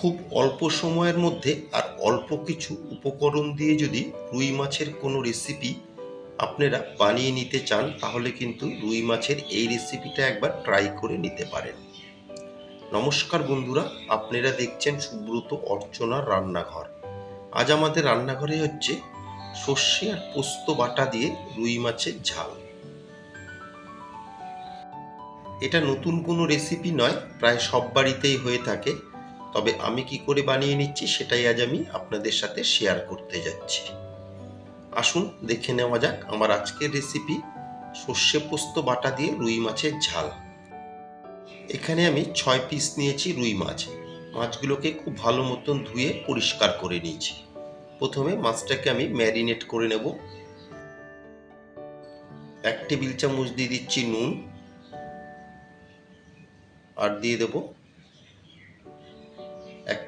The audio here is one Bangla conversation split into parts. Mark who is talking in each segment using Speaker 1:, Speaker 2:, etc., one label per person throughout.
Speaker 1: খুব অল্প সময়ের মধ্যে আর অল্প কিছু উপকরণ দিয়ে যদি রুই মাছের কোনো রেসিপি আপনারা বানিয়ে নিতে চান, তাহলে কিন্তু রুই মাছের এই রেসিপিটা একবার ট্রাই করে নিতে পারেন। নমস্কার বন্ধুরা, আপনারা দেখছেন সুব্রত অর্চনার রান্নাঘর। আজ আমাদের রান্নাঘরে হচ্ছে সর্ষে আর পোস্ত বাটা দিয়ে রুই মাছের ঝাল। এটা নতুন কোনো রেসিপি নয়, প্রায় সব বাড়িতেই হয়ে থাকে। তবে আমি কি করে বানিয়ে নিচ্ছি সেটাই আজ আমি আপনাদের সাথে শেয়ার করতে যাচ্ছি। আসুন দেখে নেওয়া যাক আমার আজকের রেসিপি সর্ষে পোস্ত বাটা দিয়ে রুই মাছের ঝাল। এখানে আমি ছয় পিস নিয়েছি রুই মাছ। মাছগুলোকে খুব ভালো মতন ধুয়ে পরিষ্কার করে নিয়েছি। প্রথমে মাছটাকে আমি ম্যারিনেট করে নেব। এক টেবিল চামচ দিয়ে দিচ্ছি নুন। আর দিয়ে দেব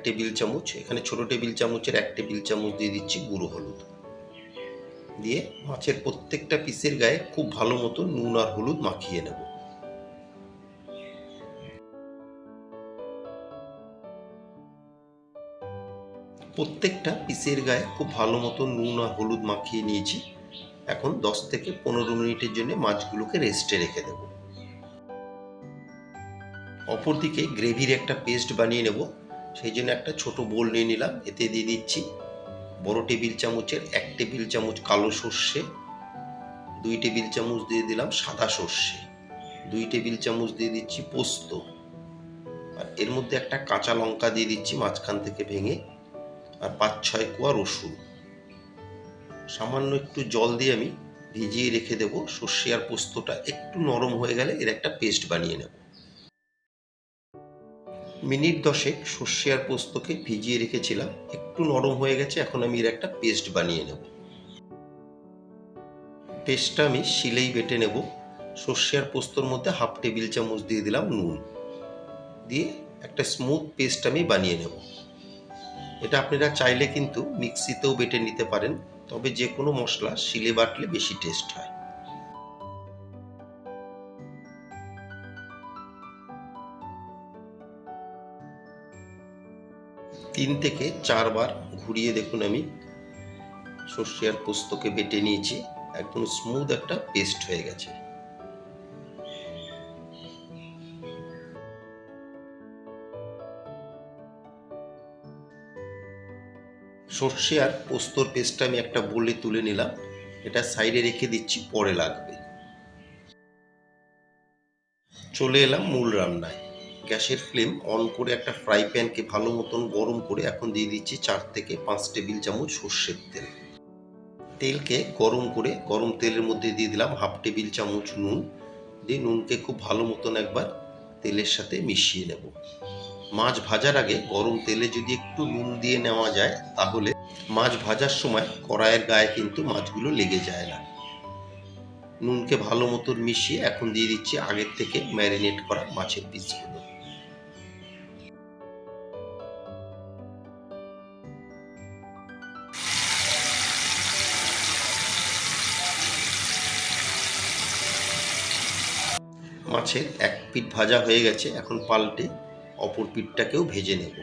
Speaker 1: টেবিল চামচ, এখানে ছোট টেবিল চামচের এক টেবিল চামচ দিয়ে দিচ্ছি গুঁড়ো হলুদ। দিয়ে মাছের প্রত্যেকটা পিসের গায়ে খুব ভালো মতো নুন আর হলুদ মাখিয়ে নেব। প্রত্যেকটা পিসের গায়ে খুব ভালো মতো নুন আর হলুদ মাখিয়ে নিয়েছি। এখন দশ থেকে পনেরো মিনিটের জন্য মাছগুলোকে রেস্টে রেখে দেব। অপরদিকে গ্রেভির একটা পেস্ট বানিয়ে নেব। সেই জন্য একটা ছোট বোল নিয়ে নিলাম, এতে দিয়ে দিচ্ছি বড় টেবিল চামচের এক টেবিল চামচ কালো সর্ষে, দুই টেবিল চামচ দিয়ে দিলাম সাদা সর্ষে, দুই টেবিল চামচ দিয়ে দিচ্ছি পোস্ত। আর এর মধ্যে একটা কাঁচা লঙ্কা দিয়ে দিচ্ছি মাঝখান থেকে ভেঙে, আর পাঁচ ছয় কোয়া রসুন। সামান্য একটু জল দিয়ে আমি ভিজিয়ে রেখে দেবো, সর্ষে আর পোস্তটা একটু নরম হয়ে গেলে এর একটা পেস্ট বানিয়ে নেব। মিনিট দশেক সর্ষে আর পোস্তকে ভিজিয়ে রেখেছিলাম। একটু নরম হয়ে গেছে, এখন আমি এর একটা পেস্ট বানিয়ে নেব। পেস্টটা আমি শিলেই বেটে নেব। সর্ষে আর পোস্তর মধ্যে হাফ টেবিল চামচ দিয়ে দিলাম নুন। দিয়ে একটা স্মুথ পেস্ট আমি বানিয়ে নেব। এটা আপনারা চাইলে কিন্তু মিক্সিতেও বেটে নিতে পারেন, তবে যে কোনো মশলা শিলে বাটলে বেশি টেস্ট হয়। তিন থেকে চারবার ঘুরিয়ে দেখুন আমি। সর্ষে আর পোস্তকে বেটে নিয়েছি, একদম স্মুথ একটা পেস্ট হয়ে গেছে। সর্ষে আর পোস্তর পেস্টটা আমি একটা বলে তুলে নিলাম। এটা সাইডে রেখে দিচ্ছি, পরে লাগবে। চলে এলাম মূল রান্নায়। গ্যাসের ফ্লেম অন করে একটা ফ্রাই প্যানকে ভালো মতন গরম করে এখন দিয়ে দিচ্ছি চার থেকে পাঁচ টেবিল চামচ সর্ষের তেল। তেলকে গরম করে গরম তেলের মধ্যে দিয়ে দিলাম হাফ টেবিল চামচ নুন। দিয়ে নুনকে খুব ভালো মতন একবার তেলের সাথে মিশিয়ে নেব। মাছ ভাজার আগে গরম তেলে যদি একটু নুন দিয়ে নেওয়া যায় তাহলে মাছ ভাজার সময় কড়াইয়ের গায়ে কিন্তু মাছগুলো লেগে যায় না। নুনকে ভালো মতন মিশিয়ে এখন দিয়ে দিচ্ছি আগের থেকে ম্যারিনেট করা মাছের পিসগুলো। মাছের এক পিঠ ভাজা হয়ে গেছে, এখন পাল্টে অপর পিঠটাকেও ভেজে নেব।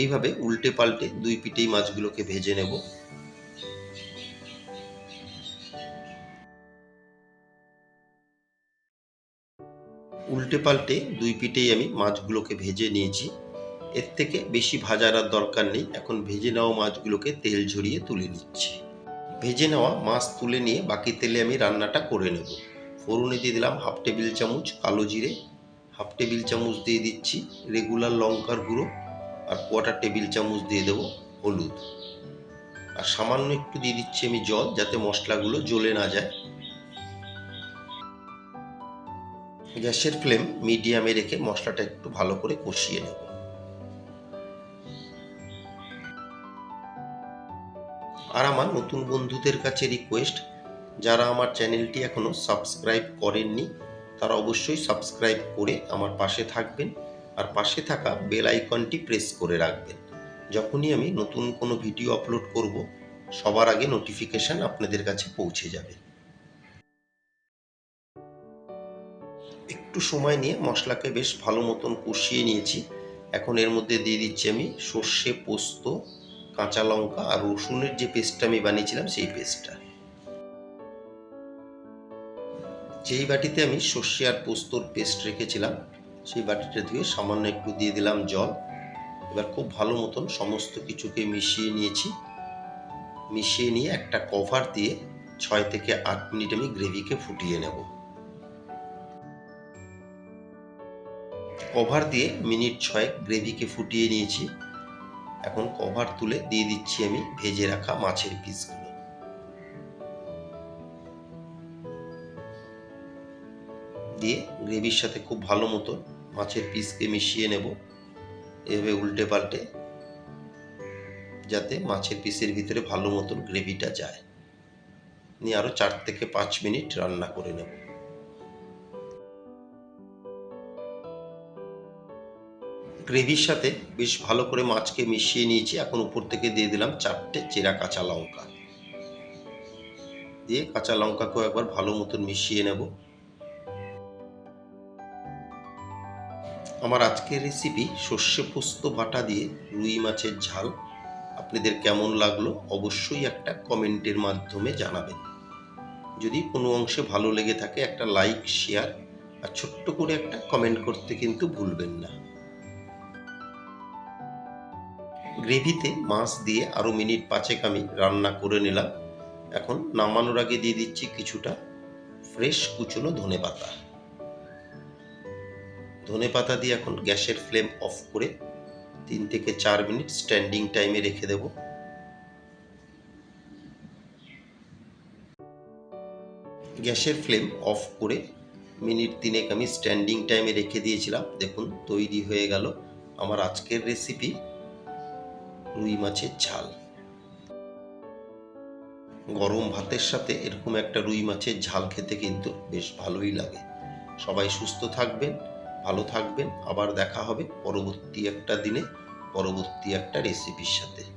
Speaker 1: এইভাবে উল্টে পাল্টে দুই পিঠেই মাছগুলোকে ভেজে নেব। উল্টে পাল্টে দুই পিঠেই আমি মাছগুলোকে ভেজে নিয়েছি। এর থেকে বেশি ভাজার আর দরকার নেই। এখন ভেজে নেওয়া মাছগুলোকে তেল ঝরিয়ে তুলে নিচ্ছি। ভেজে নেওয়া মাছ তুলে নিয়ে বাকি তেলে আমি রান্নাটা করে নেব। ফোড়নে দিয়ে দিলাম হাফ টেবিল চামচ কালো জিরে, হাফ টেবিল চামচ দিয়ে দিচ্ছি রেগুলার লঙ্কার গুঁড়ো আর কোয়াটার টেবিল চামচ দিয়ে দেবো হলুদ। আর সামান্য একটু দিয়ে দিচ্ছি আমি জল যাতে মশলাগুলো জ্বলে না যায়। গ্যাসের ফ্লেম মিডিয়ামে রেখে মশলাটা একটু ভালো করে কষিয়ে নেব। আর আমার নতুন বন্ধুদের কাছে রিকোয়েস্ট যারা আমার চ্যানেলটি এখনও সাবস্ক্রাইব করেননি, তারা অবশ্যই সাবস্ক্রাইব করে আমার পাশে থাকবেন আর পাশে থাকা বেল আইকনটি প্রেস করে রাখবেন। যখনই আমি নতুন কোনো ভিডিও আপলোড করব, সবার আগে নোটিফিকেশান আপনাদের কাছে পৌঁছে যাবে। একটু সময় নিয়ে মশলাকে বেশ ভালো মতন কষিয়ে নিয়েছি। এখন এর মধ্যে দিয়ে দিচ্ছি আমি সর্ষে পোস্ত, কাঁচা লঙ্কা আর রসুনের যে পেস্টটা আমি বানিয়েছিলাম সেই পেস্টটা। যেই বাটিতে আমি সর্ষে আর পোস্তর পেস্ট রেখেছিলাম, সেই বাটিটা ধুয়ে সামান্য একটু দিয়ে দিলাম জল। এবার খুব ভালো মতন সমস্ত কিছুকে মিশিয়ে নিয়েছি। মিশিয়ে নিয়ে একটা কভার দিয়ে ছয় থেকে আট মিনিট আমি গ্রেভিকে ফুটিয়ে নেব। কভার দিয়ে মিনিট ছয়েক গ্রেভিকে ফুটিয়ে নিয়েছি। এখন কভার তুলে দিয়ে দিচ্ছি আমি ভেজে রাখা মাছের পিসগুলো দিয়ে গ্রেভির সাথে খুব ভালো মতো মাছের পিসকে মিশিয়ে নেব। এভাবে উল্টে পাল্টে যাতে মাছের পিসের ভিতরে ভালো মতন গ্রেভিটা যায়। নিয়ে আরও চার থেকে পাঁচ মিনিট রান্না করে নেব। গ্রেভির সাথে বেশ ভালো করে মাছকে মিশিয়ে নিয়েছি। এখন উপর থেকে দিয়ে দিলাম চারটে চেরা কাঁচা লঙ্কা। দিয়ে কাঁচা লঙ্কাকেও একবার ভালো মতন মিশিয়ে নেব। আমার আজকের রেসিপি সর্ষে পোস্ত বাটা দিয়ে রুই মাছের ঝাল। আপনাদের কেমন লাগল অবশ্যই একটা কমেন্টের মাধ্যমে জানাবেন। যদি কোনো অংশে ভালো লেগে থাকে একটা লাইক শেয়ার আর ছোট্ট করে একটা কমেন্ট করতে কিন্তু ভুলবেন না। গ্রেভিতে মাছ দিয়ে আরও মিনিট পাঁচেক আমি রান্না করে নিলাম। এখন নামানোর আগে দিয়ে দিচ্ছি কিছুটা ফ্রেশ কুচনো ধনে পাতা। ধনে পাতা দিয়ে এখন গ্যাসের ফ্লেম অফ করে তিন থেকে চার মিনিট স্ট্যান্ডিং টাইমে রেখে দেব। গ্যাসের ফ্লেম অফ করে মিনিট তিনেক আমি স্ট্যান্ডিং টাইমে রেখে দিয়েছিলাম। দেখুন, তৈরি হয়ে গেল আমার আজকের রেসিপি। রুই মাছের ঝাল। গরম ভাতের সাথে এরকম একটা রুই মাছের ঝাল খেতে কিন্তু বেশ ভালোই লাগে। সবাই সুস্থ থাকবেন, ভালো থাকবেন। আবার দেখা হবে পরবর্তী একটা দিনে, পরবর্তী একটা রেসিপির সাথে।